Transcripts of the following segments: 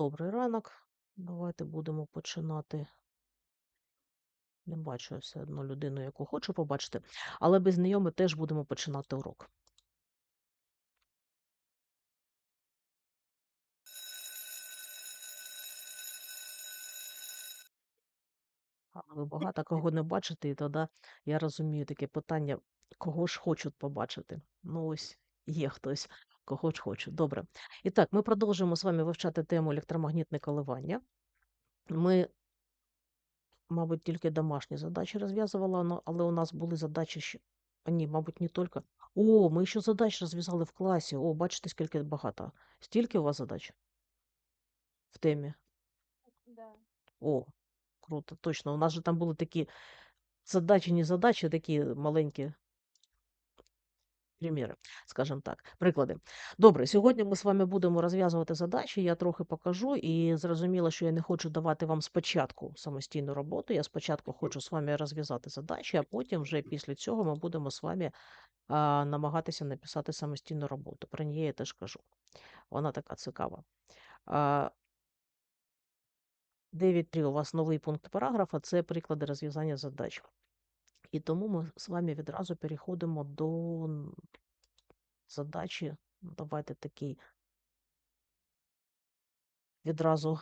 Добрий ранок. Давайте будемо починати. Не бачу все одно людину, яку хочу побачити, але без неї ми теж будемо починати урок. А ви багато кого не бачите, і тоді я розумію таке питання, кого ж хочуть побачити. Ну, ось є хтось, кого ж хочуть. Добре. І так, ми продовжуємо з вами вивчати тему електромагнітне коливання. Ми, мабуть, тільки домашні задачі розв'язували, але у нас були задачі ще. Ні, мабуть, не тільки. О, ми ще задач розв'язали в класі. О, бачите, скільки багато. Стільки у вас задач в темі? Да. О, круто, точно. У нас же там були такі задачі, не задачі, такі маленькі приміри, скажімо так, приклади. Добре, сьогодні ми з вами будемо розв'язувати задачі. Я трохи покажу і зрозуміло, що я не хочу давати вам спочатку самостійну роботу. Я спочатку хочу з вами розв'язати задачі, а потім вже після цього ми будемо з вами а, намагатися написати самостійну роботу. Про неї я теж кажу. Вона така цікава. А, 9.3 у вас новий пункт параграфа це приклади розв'язання задач. І тому ми з вами відразу переходимо до задачі. Ну, Давайте такий відразу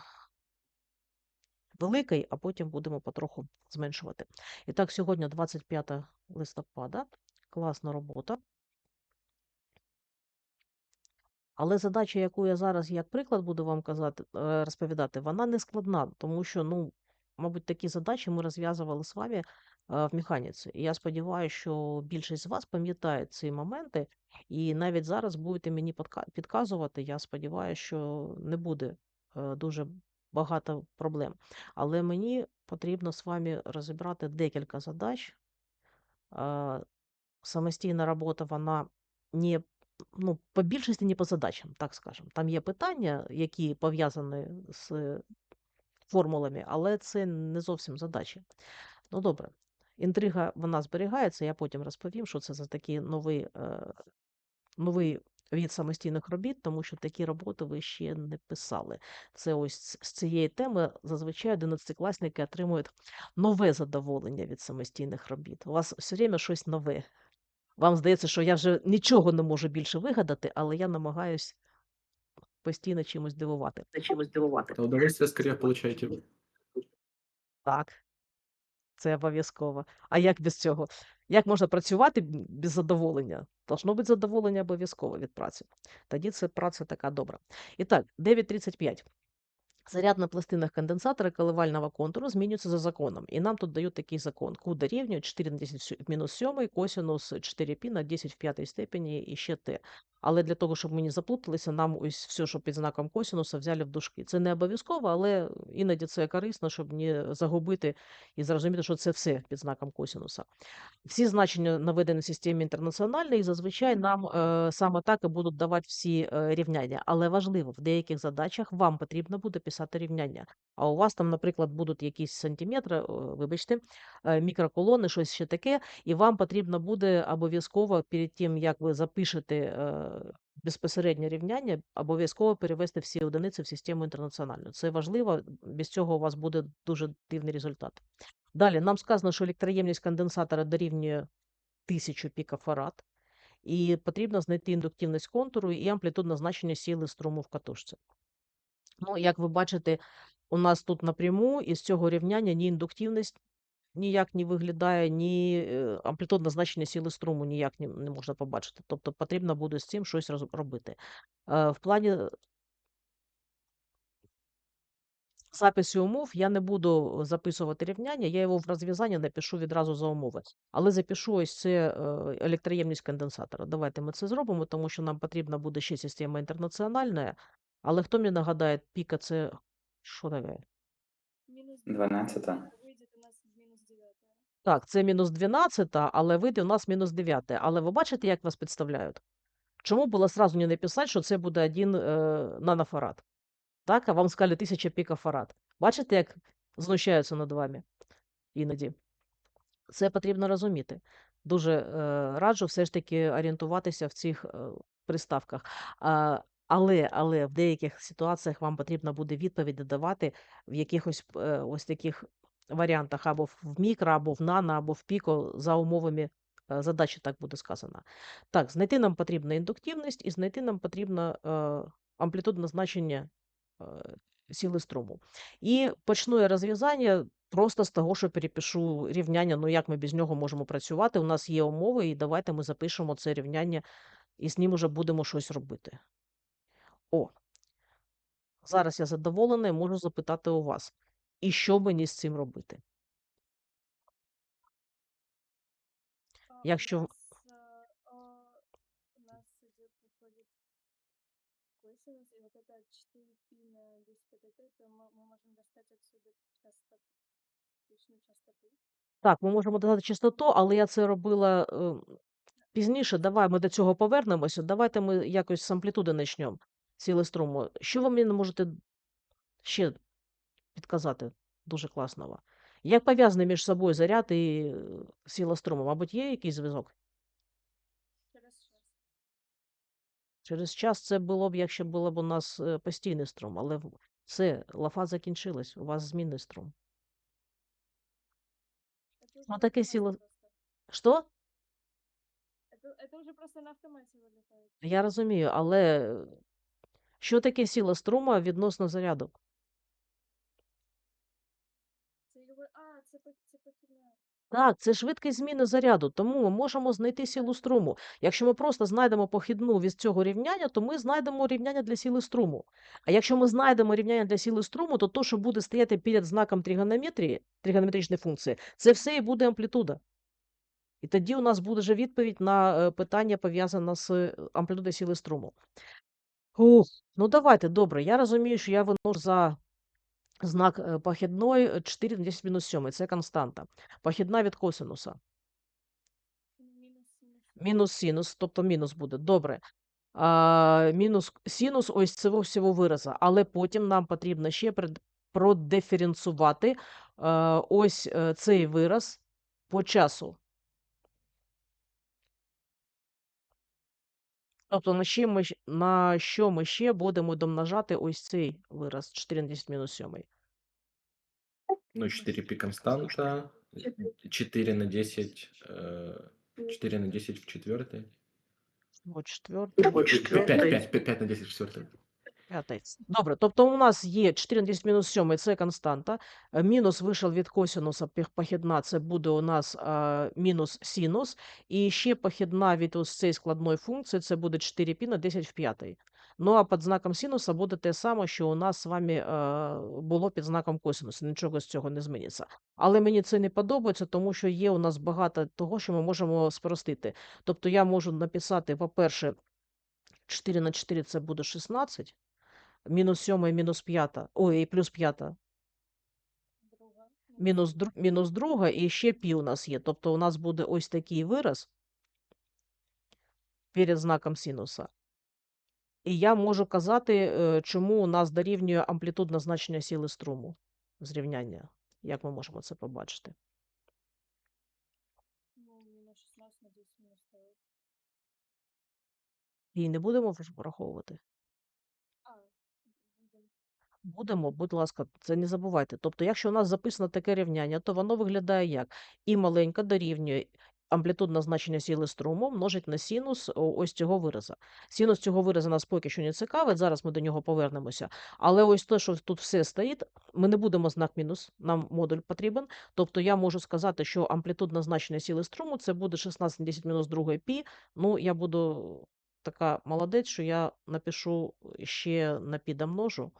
великий, а потім будемо потроху зменшувати. І так, сьогодні 25 листопада. Класна робота. Але задача, яку я зараз як приклад буду вам казати, е, розповідати, вона не складна, тому що, ну, мабуть, такі задачі ми розв'язували з вами в механіці. І я сподіваюся, що більшість з вас пам'ятає ці моменти, і навіть зараз будете мені підказувати. Я сподіваюся, що не буде е, дуже багато проблем. Але мені потрібно з вами розібрати декілька задач. Е, Самостійна робота, вона не ну, по більшості не по задачам, так скажемо. Там є питання, які пов'язані з формулами, але це не зовсім задачі. Ну, добре. Інтрига вона зберігається, я потім розповім, що це за такий новий, е, новий від самостійних робіт, тому що такі роботи ви ще не писали. Це ось з цієї теми зазвичай 11-класники отримують нове задоволення від самостійних робіт. У вас все время щось нове. Вам здається, що я вже нічого не можу більше вигадати, але я намагаюсь постійно чимось дивувати. Чимось дивувати. Да удовольствие скорее получаете вы. Так, це обов'язково. А як без цього? Як можна працювати без задоволення? Должно бути задоволення обов'язково від праці. Тоді це праця така добра. І так, 9.35. Заряд на пластинах конденсатора коливального контуру змінюється за законом. І нам тут дають такий закон. Q дорівнює 4 на 10 в мінус 7, косинус 4π на 10 в п'ятій степені і ще t. Але для того, щоб ми не заплуталися, нам ось все, що під знаком косинуса, взяли в дужки. Це не обов'язково, але іноді це корисно, щоб не загубити і зрозуміти, що це все під знаком косинуса. Всі значення наведені в системі інтернаціональної, і зазвичай нам е, саме так і будуть давати всі е, рівняння. Але важливо, в деяких задачах вам потрібно буде писати рівняння. А у вас там, наприклад, будуть якісь сантиметри, вибачте, е, мікроколони, щось ще таке, і вам потрібно буде обов'язково перед тим, як ви запишете е, безпосереднє рівняння, обов'язково перевести всі одиниці в систему інтернаціональну. Це важливо, без цього у вас буде дуже дивний результат. Далі нам сказано, що електроємність конденсатора дорівнює 1000 пікофарад, і потрібно знайти індуктивність контуру і амплітудне значення сили струму в катушці. Ну, як ви бачите, у нас тут напряму із цього рівняння ні індуктивність ніяк не виглядає, ні е, амплітудне значення сили струму ніяк не, не можна побачити. Тобто потрібно буде з цим щось роз- робити. Е, В плані записі умов я не буду записувати рівняння, я його в розв'язання напишу відразу за умови. Але запишу ось це е, електроємність конденсатора. Давайте ми це зробимо, тому що нам потрібна буде ще система інтернаціональна. Але хто мені нагадає, піка це що таке? 12. Выйдет у нас минус 9. Так, це мінус 12, але вийде у нас мінус 9. Але ви бачите, як вас підставляють? Чому було сразу не написати, що це буде 1 е, нанофарад? Так, а вам сказали 1000 пікофарад. Бачите, як знущаються над вами іноді? Це потрібно розуміти. Дуже е, раджу все ж таки орієнтуватися в цих е, приставках. А, Але, але в деяких ситуаціях вам потрібно буде відповіді давати в якихось е, ось таких варіантах або в мікро, або в нано, або в піко за умовами е, задачі, так буде сказано. Так, знайти нам потрібна індуктивність і знайти нам потрібно е, амплітудне значення е, сили струму. І почну я розв'язання просто з того, що перепишу рівняння, ну як ми без нього можемо працювати. У нас є умови, і давайте ми запишемо це рівняння і з ним уже будемо щось робити. О, зараз я задоволена і можу запитати у вас, і що мені з цим робити? А, Якщо У в- нас, а, а, у нас идет, выходит косинус, и вот это 4π на 10 pt, то мы, мы можем достать отсюда частоту, точную частоту. Так, ми можемо додати частоту, але я це робила е, пізніше. Давай ми до цього повернемося. Давайте ми якось з амплітуди почнемо сили струму. Що ви мені можете ще підказати дуже класного? Як пов'язані між собою заряд і е, сила струму? Мабуть, є якийсь зв'язок? Через час. Через час це було б, якщо було б у нас е, постійний струм, але в- все, лафа закінчилась, у вас змінний струм. Это уже Ну, на таке автомате сила. просто. Що? Это, это уже просто на автомате вылетает. Я розумію, але е, що таке сила струму відносно заряду? Це, по- це похідна. Так, це швидкість зміни заряду, тому ми можемо знайти силу струму. Якщо ми просто знайдемо похідну від цього рівняння, то ми знайдемо рівняння для сили струму. А якщо ми знайдемо рівняння для сили струму, то то, що буде стояти перед знаком тригонометрії, тригонометричної функції, це все і буде амплітуда. І тоді у нас буде вже відповідь на е, питання, пов'язане з е, амплітудою сили струму. Ух, ну давайте, добре. Я розумію, що я виношу за знак е, похідної 4 на 10 мінус 7. Це константа. Похідна від косинуса. Мінус синус. Тобто мінус буде. Добре. А, мінус синус ось цього всього вираза. Але потім нам потрібно ще продиференціювати ось е, цей вираз по часу. Тобто на, що ми, щ- на що ми ще будемо домножати ось цей вираз 4 на 10 мінус 7. Ну, 4 пи константа, 4 на 10, э, 4 на 10 в четвертой. О, четвертий. 5, 5, 5, 5 на 10 в четвертой. П'ятий. Добре, тобто у нас є 4 на 10 мінус 7, це константа. Е, Мінус вийшов від косинуса похідна, це буде у нас а, мінус синус. І ще похідна від ось цієї складної функції, це буде 4π на 10 в п'ятий. Ну а під знаком синуса буде те саме, що у нас з вами е, було під знаком косинуса. Нічого з цього не зміниться. Але мені це не подобається, тому що є у нас багато того, що ми можемо спростити. Тобто я можу написати, по-перше, 4 на 4 це буде 16. Мінус 7 мінус 5, ой, і плюс 5, Друга. мінус, мінус друга, і ще пі у нас є. Тобто у нас буде ось такий вираз перед знаком синуса. І я можу казати, е, чому у нас дорівнює амплітудне значення сили струму зрівняння. Як ми можемо це побачити? Ну, мінус 16 на 10 мінус 9. І не будемо враховувати? Будемо, будь ласка, це не забувайте. Тобто, якщо у нас записано таке рівняння, то воно виглядає як і маленька дорівнює амплітудне значення сили струму множить на синус ось цього вираза. Синус цього вираза нас поки що не цікавить, зараз ми до нього повернемося. Але ось те, що тут все стоїть, ми не будемо знак мінус, нам модуль потрібен. Тобто я можу сказати, що амплітудне значення сили струму це буде 16 на 10 мінус 2 пі. Ну, я буду така молодець, що я напишу ще на пі домножу.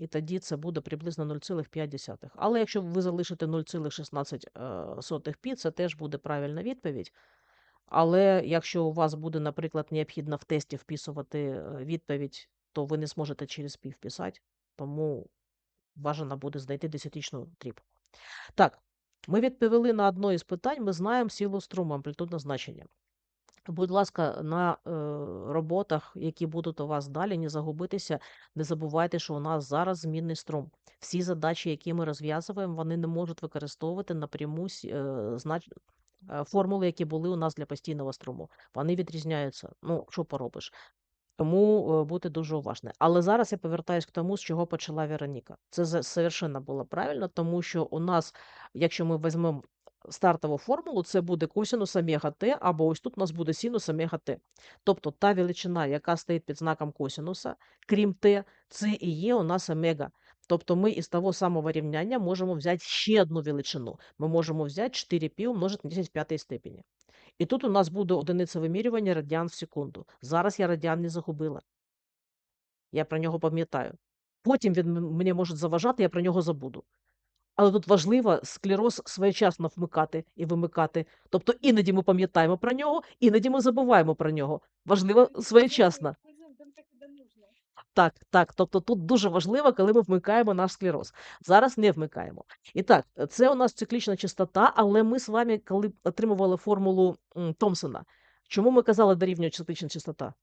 І тоді це буде приблизно 0,5. Але якщо ви залишите 0,16 пі, це теж буде правильна відповідь. Але якщо у вас буде, наприклад, необхідно в тесті вписувати е, відповідь, то ви не зможете через пі вписати, тому бажано буде знайти десятичну дріб. Так, ми відповіли на одне із питань, ми знаємо силу струму, амплітудне значення. Будь ласка, на е, роботах, які будуть у вас далі, не загубитися, не забувайте, що у нас зараз змінний струм. Всі задачі, які ми розв'язуємо, вони не можуть використовувати напряму е, знач... е, формули, які були у нас для постійного струму. Вони відрізняються. Ну, що поробиш? Тому е, будьте дуже уважні. Але зараз я повертаюсь к тому, з чого почала Вероніка. Це совершенно було правильно, тому що у нас, якщо ми візьмемо стартову формулу, це буде косинус омега t, або ось тут у нас буде синус омега t. Тобто та величина, яка стоїть під знаком косинуса, крім t, це і є у нас омега. Тобто ми із того самого рівняння можемо взяти ще одну величину. Ми можемо взяти 4π умножити на 10 в п'ятій степені. І тут у нас буде одиниця вимірювання радіан в секунду. Зараз я радіан не загубила. Я про нього пам'ятаю. Потім він мені може заважати, я про нього забуду. Але тут важливо склероз своєчасно вмикати і вимикати. Тобто іноді ми пам'ятаємо про нього, іноді ми забуваємо про нього. Важливо своєчасно. Так, так. Тобто тут дуже важливо, коли ми вмикаємо наш склероз. Зараз не вмикаємо. І так, це у нас циклічна частота, але ми з вами, коли отримували формулу Томпсона, чому ми казали дорівнює циклічна частота?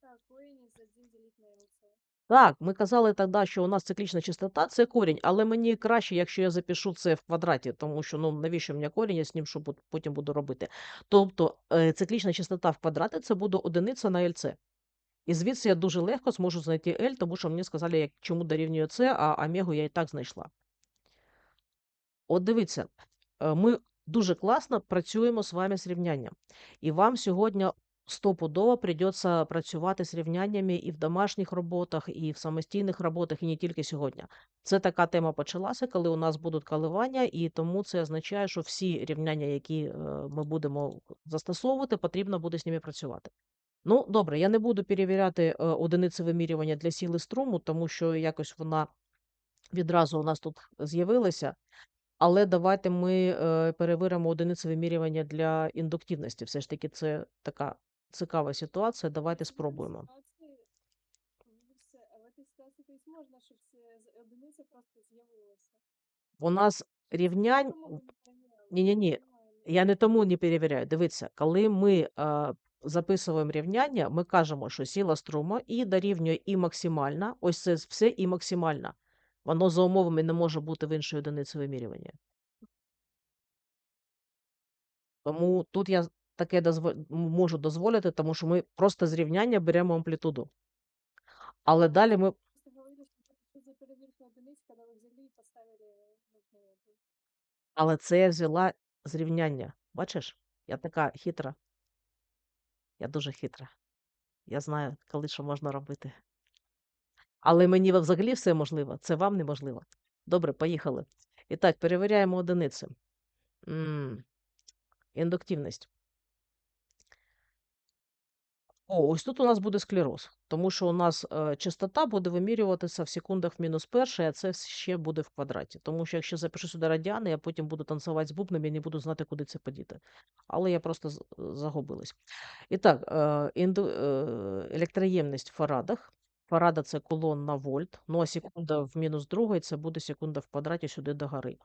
Так, корень из 1 делить на ЛЦ. Так, ми казали тоді, що у нас циклічна частота це корінь, але мені краще, якщо я запишу це в квадраті, тому що ну навіщо мені корінь, я з ним що потім буду робити. Тобто е, циклічна частота в квадраті це буде одиниця на ЛЦ. І звідси я дуже легко зможу знайти L, тому що мені сказали, як, чому дорівнює це, а омегу я і так знайшла. От дивіться, е, ми дуже класно працюємо з вами з рівнянням. І вам сьогодні стопудово прийдеться працювати з рівняннями і в домашніх роботах, і в самостійних роботах, і не тільки сьогодні. Це така тема почалася, коли у нас будуть коливання, і тому це означає, що всі рівняння, які е, ми будемо застосовувати, потрібно буде з ними працювати. Ну, добре, я не буду перевіряти е, одиниці вимірювання для сили струму, тому що якось вона відразу у нас тут з'явилася. Але давайте ми е, перевіримо одиниці вимірювання для індуктивності. Все ж таки, це така цікава ситуація. Давайте спробуємо. У нас рівнянь. Не перевіряли. Ні-ні-ні, Я не тому не перевіряю. Дивіться, коли ми е, записуємо рівняння, ми кажемо, що сила струму і дорівнює і максимальна. Ось це все і максимальна. Воно за умовами не може бути в іншій одиниці вимірювання. Тому тут я таке дозво- можу дозволити, тому що ми просто з рівняння беремо амплітуду. Але далі ми. Але це я взяла з рівняння. Бачиш? Я така хитра. Я дуже хитра. Я знаю, коли що можна робити. Але мені взагалі все можливо, це вам неможливо. Добре, поїхали. І так, перевіряємо одиниці. М, Індуктивність. О, ось тут у нас буде склероз, тому що у нас е, частота буде вимірюватися в секундах мінус перший, а це ще буде в квадраті. Тому що якщо запишу сюди радіани, я потім буду танцювати з бубнами і не буду знати, куди це подіти. Але я просто загубилась. І так, е, е, електроємність в фарадах. Фарада це кулон на вольт. Ну а секунда в мінус другої це буде секунда в квадраті сюди до гори.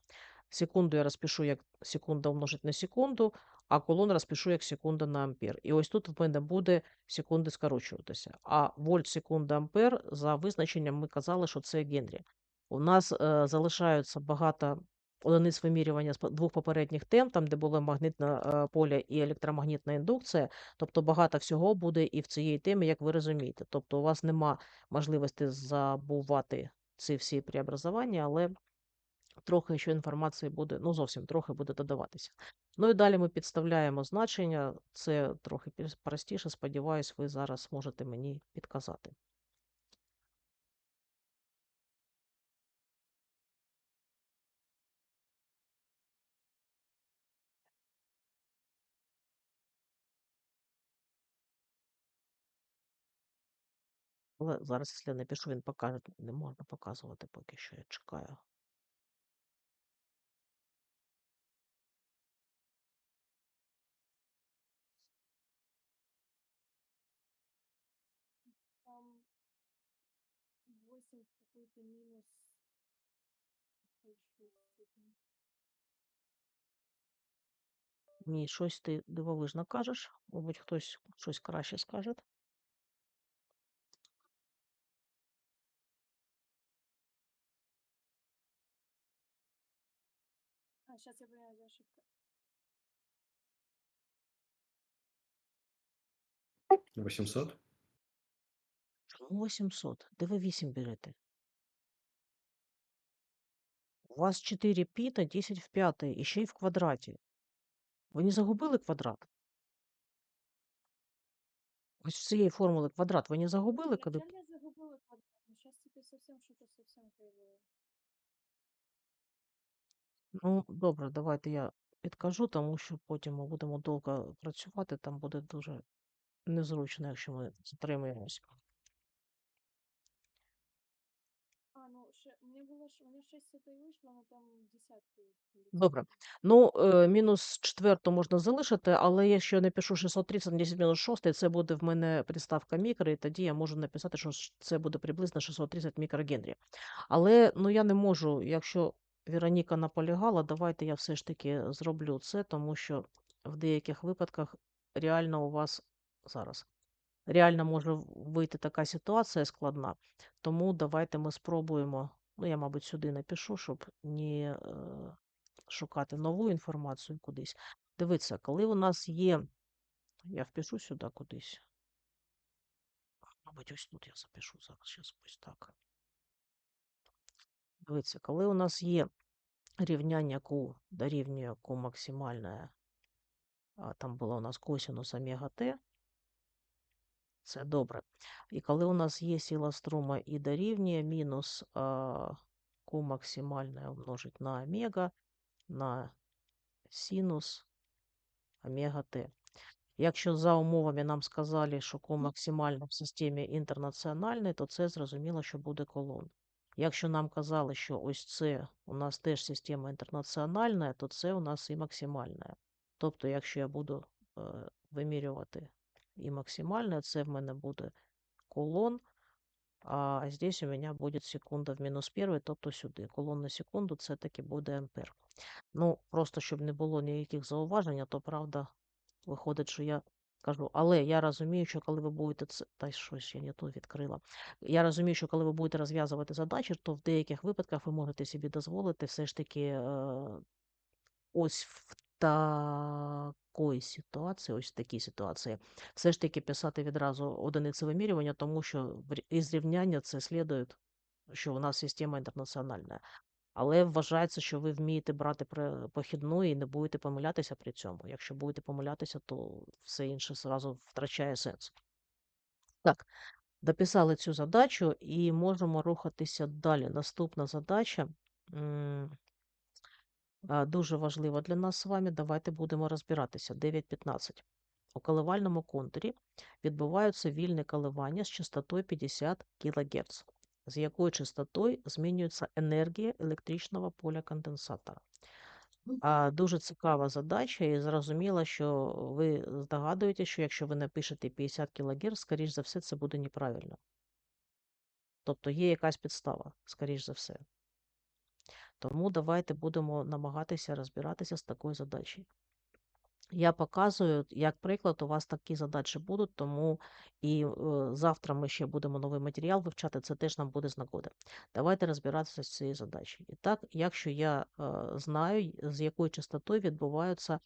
Секунду я розпишу як секунда умножить на секунду, а кулон розпишу як секунда на ампер. І ось тут в мене буде секунди скорочуватися. А вольт, секунда, ампер за визначенням ми казали, що це Генрі. У нас е, залишаються багато одиниць вимірювання з двох попередніх тем, там, де було магнітне е, поле і електромагнітна індукція. Тобто багато всього буде і в цій темі, як ви розумієте. Тобто у вас нема можливості забувати ці всі преобразування, але трохи ще інформації буде, ну зовсім трохи буде додаватися. Ну і далі ми підставляємо значення. Це трохи простіше. Сподіваюсь, ви зараз можете мені підказати. Але зараз, якщо я напишу, він покаже. Не можна показувати поки що. Я чекаю. Ні, щось ти дивовижно кажеш. Мабуть, хтось щось краще скаже. А, сейчас я поняла, где ошибка. 800? Чому 800? Де ви 8 берете? У вас 4 пі та 10 в п'ятий, і ще й в квадраті. Ви не загубили квадрат? Ось з цієї формули квадрат ви не загубили, коли я не загубила квадрат. Ну, сейчас теперь совсем что-то совсем. Ну, добре, давайте я підкажу, тому що потім ми будемо довго працювати, там буде дуже незручно, якщо ми затримуємось. мне было, ш- у меня 6 это и вышло, но там десятки. были. Добре. Ну, е, мінус четверту можна залишити, але якщо я напишу 630 на 10 мінус 6, це буде в мене приставка мікро, і тоді я можу написати, що ш- це буде приблизно 630 мікрогенрі. Але ну, я не можу, якщо Вероніка наполягала, давайте я все ж таки зроблю це, тому що в деяких випадках реально у вас зараз реально може в- вийти така ситуація складна. Тому давайте ми спробуємо. Ну, я, мабуть, сюди напишу, щоб не е, шукати нову інформацію кудись. Дивіться, коли у нас є. Я впишу сюди кудись. Мабуть, ось тут я запишу зараз. Щас ось так. Дивіться, коли у нас є рівняння Q дорівнює Q максимальне, а там було у нас косинус омега Т, це добре. І коли у нас є сила струма і дорівнює мінус Q максимальне умножить на омега на синус омега Т. Якщо за умовами нам сказали, що Q максимально в системі інтернаціональний, то це зрозуміло, що буде колон. Якщо нам казали, що ось це у нас теж система інтернаціональна, то це у нас і максимальна. Тобто, якщо я буду е, вимірювати і максимальне, це в мене буде колон, а здесь у мене буде секунда в мінус перший, тобто сюди. Колон на секунду це таки буде ампер. Ну, просто щоб не було ніяких зауважень, то правда виходить, що я кажу. Але я розумію, що коли ви будете це. Та щось я не то відкрила. Я розумію, що коли ви будете розв'язувати задачі, то в деяких випадках ви можете собі дозволити все ж таки е, ось в такої ситуації, ось такій ситуації, все ж таки писати відразу одиниці вимірювання, тому що із рівняння це слідує, що у нас система інтернаціональна. Але вважається, що ви вмієте брати похідну і не будете помилятися при цьому. Якщо будете помилятися, то все інше зразу втрачає сенс. Так, дописали цю задачу і можемо рухатися далі. Наступна задача дуже важлива для нас з вами. Давайте будемо розбиратися. 9.15. У коливальному контурі відбуваються вільні коливання з частотою 50 кГц, з якою частотою змінюється енергія електричного поля конденсатора. А, дуже цікава задача, і зрозуміло, що ви здогадуєтеся, що якщо ви напишете 50 кГц, скоріш за все, це буде неправильно. Тобто є якась підстава, скоріш за все. Тому давайте будемо намагатися розбиратися з такою задачею. Я показую, як приклад, у вас такі задачі будуть, тому і е, завтра ми ще будемо новий матеріал вивчати, це теж нам буде з нагоди. Давайте розбиратися з цією задачею. І так, якщо я е, знаю, з якою частотою відбуваються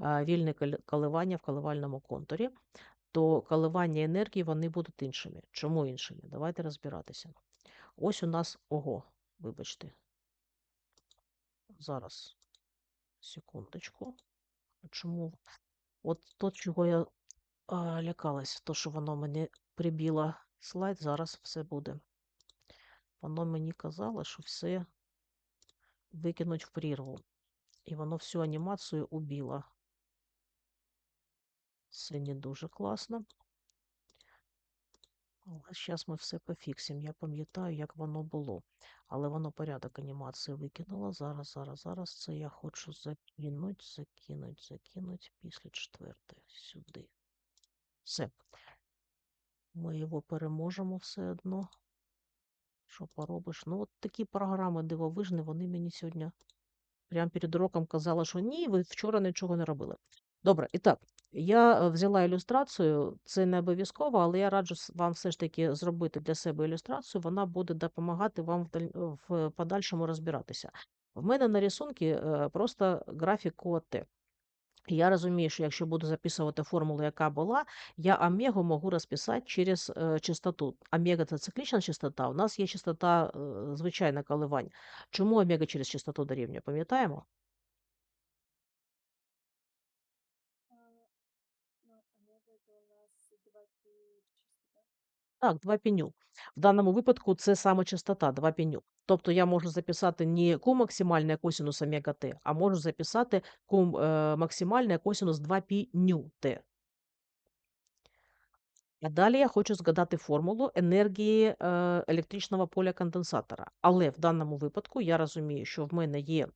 е, вільні коливання в коливальному контурі, то коливання енергії вони будуть іншими. Чому іншими? Давайте розбиратися. Ось у нас ого, вибачте. Зараз, секундочку. Чому? От то, чого я а, лякалась, то, що воно мені прибіло слайд, зараз все буде. Воно мені казало, що все викинуть в прірву. І воно всю анімацію убило. Це не дуже класно. Але зараз ми все пофіксимо. Я пам'ятаю, як воно було. Але воно порядок анімації викинуло. Зараз, зараз, зараз. Це я хочу закинуть, закинуть, закинуть після четвертої сюди. Все. Ми його переможемо все одно. Що поробиш? Ну, от такі програми дивовижні, вони мені сьогодні прямо перед уроком казали, що ні, ви вчора нічого не робили. Добре, і так, я е, взяла ілюстрацію, це не обов'язково, але я раджу вам все ж таки зробити для себе ілюстрацію, вона буде допомагати вам в, даль- в подальшому розбиратися. В мене на рисунку е, просто графік ОТ. І я розумію, що якщо буду записувати формулу, яка була, я омегу можу розписати через частоту. Омега це циклічна частота, у нас є частота звичайна коливань. Чому омега через частоту дорівнює, пам'ятаємо? Так, 2 піню. В даному випадку це саме частота 2 піню. Тобто я можу записати не Q максимальне косинус омега t, а можу записати Q е, максимальне косинус 2 пі ню t. А далі я хочу згадати формулу енергії е, електричного поля конденсатора. Але в даному випадку я розумію, що в мене є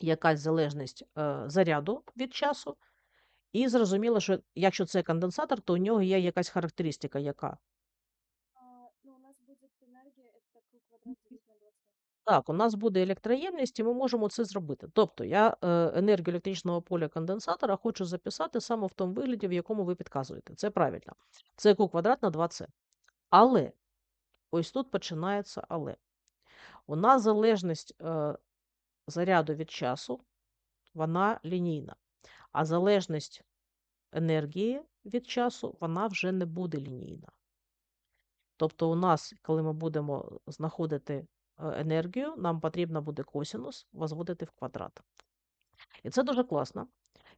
якась залежність е, заряду від часу. І зрозуміло, що якщо це конденсатор, то у нього є якась характеристика, яка А, ну, у нас будет энергия, это q квадрат делить на 20. Так, у нас буде електроємність, і ми можемо це зробити. Тобто я е, енергію електричного поля конденсатора хочу записати саме в тому вигляді, в якому ви підказуєте. Це правильно. Це Q квадрат на 2С. Але, ось тут починається але. У нас залежність е, заряду від часу, вона лінійна. А залежність енергії від часу, вона вже не буде лінійна. Тобто, у нас, коли ми будемо знаходити е, енергію, нам потрібно буде косинус возводити в квадрат. І це дуже класно,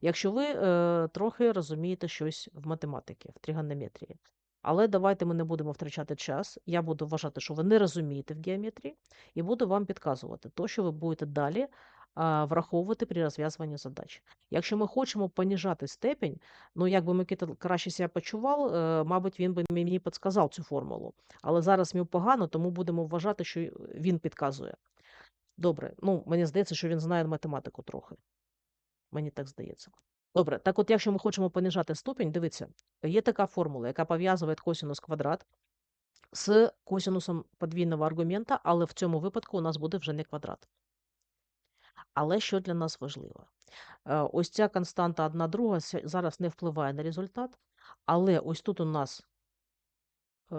якщо ви е, трохи розумієте щось в математиці, в тригонометрії. Але давайте ми не будемо втрачати час. Я буду вважати, що ви не розумієте в геометрії, і буду вам підказувати то, що ви будете далі враховувати при розв'язуванні задач. Якщо ми хочемо поніжати степень, ну якби Микита краще себе почував, е, мабуть, він би мені підказав цю формулу. Але зараз мені погано, тому будемо вважати, що він підказує. Добре, ну мені здається, що він знає математику трохи. Мені так здається. Добре, так от, якщо ми хочемо понижати ступінь, дивіться, є така формула, яка пов'язує косинус квадрат з косинусом подвійного аргумента, але в цьому випадку у нас буде вже не квадрат. Але що для нас важливо? Е, Ось ця константа 1 друга зараз не впливає на результат, але ось тут у нас е,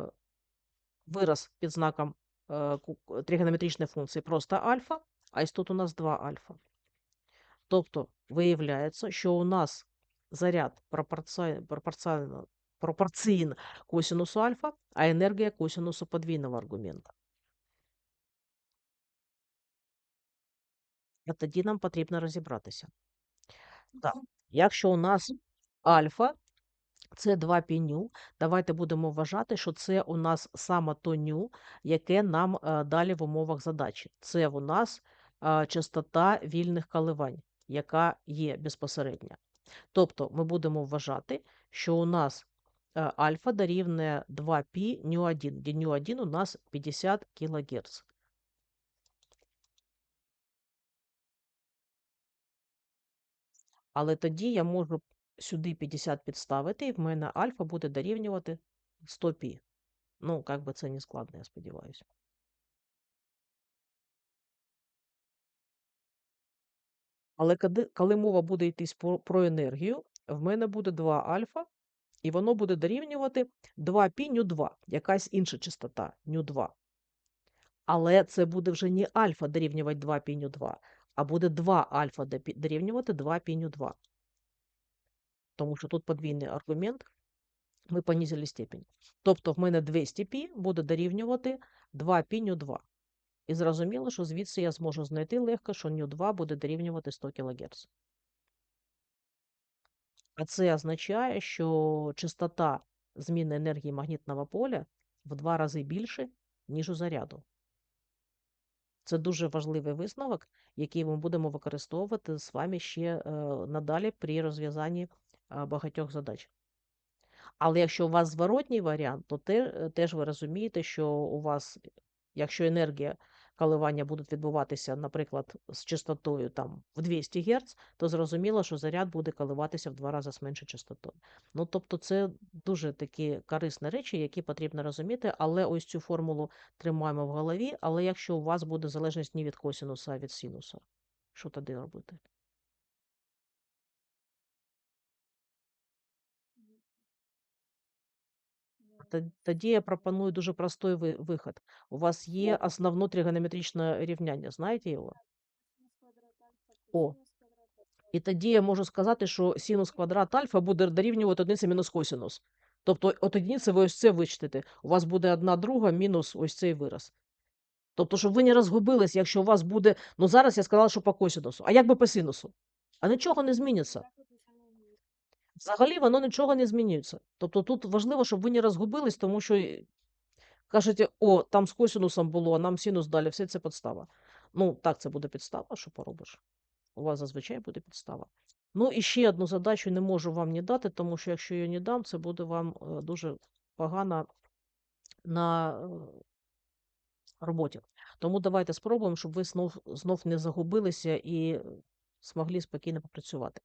вираз під знаком е, тригонометричної функції просто альфа, а ось тут у нас 2 альфа. Тобто виявляється, що у нас заряд пропорці- пропорціонально пропорційно косинусу альфа, а енергія косинусу подвійного аргумента. А тоді нам потрібно розібратися. Так, якщо у нас альфа це 2 піню, давайте будемо вважати, що це у нас саме то ню, яке нам е, далі в умовах задачі. Це у нас е, частота вільних коливань, яка є безпосередня. Тобто ми будемо вважати, що у нас е, альфа дорівнює 2π ню1, де ню1 у нас 50 кГц. Але тоді я можу сюди 50 підставити, і в мене альфа буде дорівнювати 100 пі. Ну, як би це не складно, я сподіваюся. Але коли, мова буде про, про енергію, в мене буде 2 альфа, і воно буде дорівнювати 2 пі ню 2, якась інша частота ню 2. Але це буде вже не альфа дорівнювати 2 пі ню 2, а буде 2 альфа дорівнювати 2 пі ню 2. Тому що тут подвійний аргумент, ми понизили степінь. Тобто в мене 200 пі буде дорівнювати 2 пі ню 2. І зрозуміло, що звідси я зможу знайти легко, що ню 2 буде дорівнювати 100 кГц. А це означає, що частота зміни енергії магнітного поля в два рази більше, ніж у заряду. Це дуже важливий висновок, який ми будемо використовувати з вами ще е, надалі при розв'язанні е, багатьох задач. Але якщо у вас зворотній варіант, то е, теж ви розумієте, що у вас, якщо енергія коливання будуть відбуватися, наприклад, з частотою там, в 200 Гц, то зрозуміло, що заряд буде коливатися в два рази з меншою частотою. Ну, тобто, це дуже такі корисні речі, які потрібно розуміти, але ось цю формулу тримаємо в голові. Але якщо у вас буде залежність не від косінуса, а від синуса, що тоді робити? Тоді я пропоную дуже простий ви- виход. У вас є основне тригонометричне рівняння, знаєте його? О. І тоді я можу сказати, що синус квадрат альфа буде дорівнювати одиниці мінус косинус. Тобто от одиниці ви ось це вичтете. У вас буде одна друга мінус ось цей вираз. Тобто, щоб ви не розгубились, якщо у вас буде. Ну зараз я сказала, що по косинусу. А як би по синусу? А нічого не зміниться. Так от уже не вмію. Взагалі воно нічого не змінюється. Тобто тут важливо, щоб ви не розгубились, тому що кажете, о, там з косинусом було, а нам синус далі, все це підстава. Ну, так, це буде підстава, що поробиш. У вас зазвичай буде підстава. Ну і ще одну задачу не можу вам не дати, тому що якщо я не дам, це буде вам е, дуже погано на е, роботі. Тому давайте спробуємо, щоб ви знов, знов не загубилися і е, змогли спокійно попрацювати.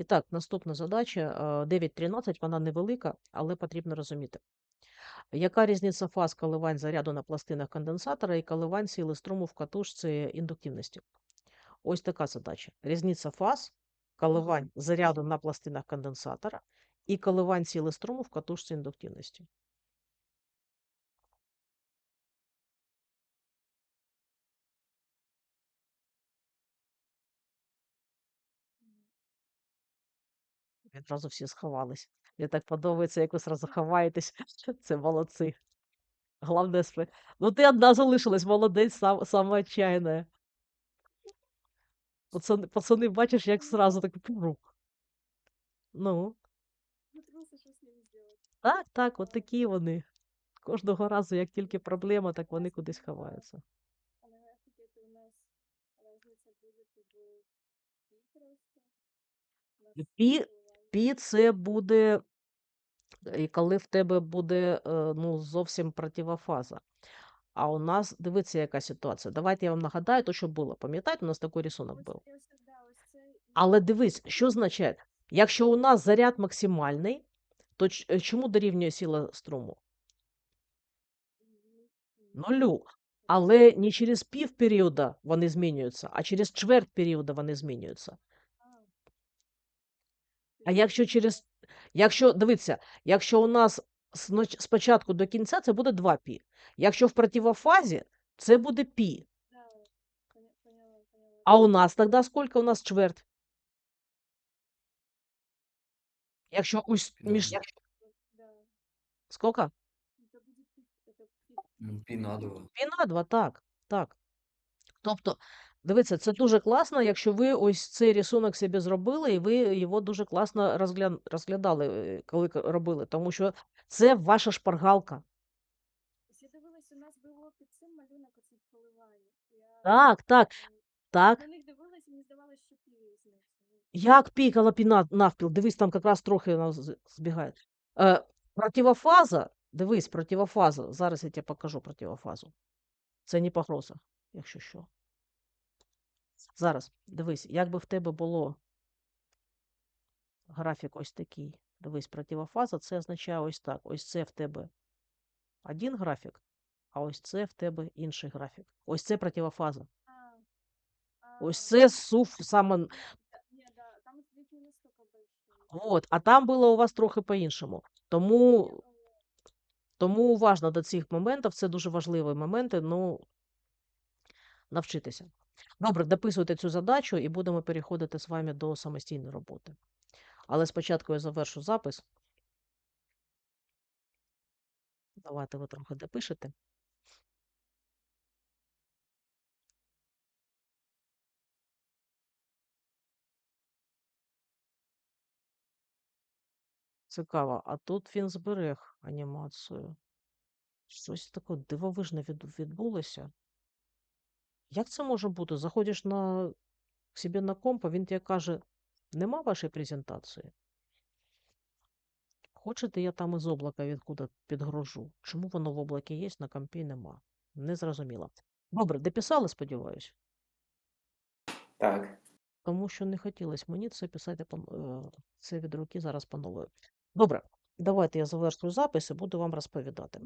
І так, наступна задача е, 9.13, вона невелика, але потрібно розуміти. Яка різниця фаз коливань заряду на пластинах конденсатора і коливань сили струму в катушці індуктивності? Ось така задача. Різниця фаз коливань заряду на пластинах конденсатора і коливань сили струму в катушці індуктивності. Відразу всі сховались. Мені так подобається, як ви зразу ховаєтесь. Це молодці. Головне спри. Ну, ти одна залишилась, молодець, сам, сама отчаянная. Пацани, пацани, бачиш, як зразу так. пуру. Ну, зробити. так, так, от такі вони. Кожного разу, як тільки проблема, так вони кудись ховаються. А на графіки у нас різниця буде пі Пі, це буде, і коли в тебе буде е, ну, зовсім противофаза. А у нас, дивіться, яка ситуація. Давайте я вам нагадаю, то, що було. Пам'ятаєте, у нас такий рисунок був. Але дивись, що означає? Якщо у нас заряд максимальний, то е, чому дорівнює сила струму? Нулю. Але не через пів періода вони змінюються, а через чверть періода вони змінюються. А. Якщо через, якщо, дивіться, якщо у нас спочатку до кінця, це буде 2 пі. Якщо в противофазі, це буде пі. Да, поня- поняла, поняла. А у нас тоді скільки? У нас чверть. Якщо ось між... Да. Да. Скільки? Это будет пи- это пи- Ну, на два. Пі на 2, так, так. Тобто, дивіться, це дуже класно, якщо ви ось цей рисунок собі зробили, і ви його дуже класно розгля... розглядали, е, коли робили, тому що це ваша шпаргалка. Я дивилась, у нас було під цим малюнок оці коливання. Я Так, так, так. на них дивилась, і мені здавалося, що пі різниця. Ну, Як пікала піна навпіл? Дивись, там якраз трохи вона з- збігає. Е, противофаза, дивись, противофаза. Зараз я тебе покажу противофазу. Це не погроза, якщо що. Зараз, дивись, як би в тебе було графік ось такий. Дивись, противофаза, це означає ось так. Ось це в тебе один графік, а ось це в тебе інший графік. Ось це противофаза. Ось це суф саме. От, а там було у вас трохи по-іншому. Тому, тому уважно до цих моментів. Це дуже важливі моменти. Ну, навчитися. Добре, дописуйте цю задачу і будемо переходити з вами до самостійної роботи. Але спочатку я завершу запис. Давайте ви трохи допишете. Цікаво, а тут він зберег анімацію. Щось таке дивовижне відбулося. Як це може бути? Заходиш на к собі на комп, а він тебе каже, нема вашої презентації. Хочете, я там із облака відкуди підгружу? Чому воно в облакі є, на компі нема? Не зрозуміло. Добре, дописали, сподіваюсь. Так. Тому що не хотілося мені це писати е, це від руки зараз по нової. Добре, давайте я завершую запис і буду вам розповідати.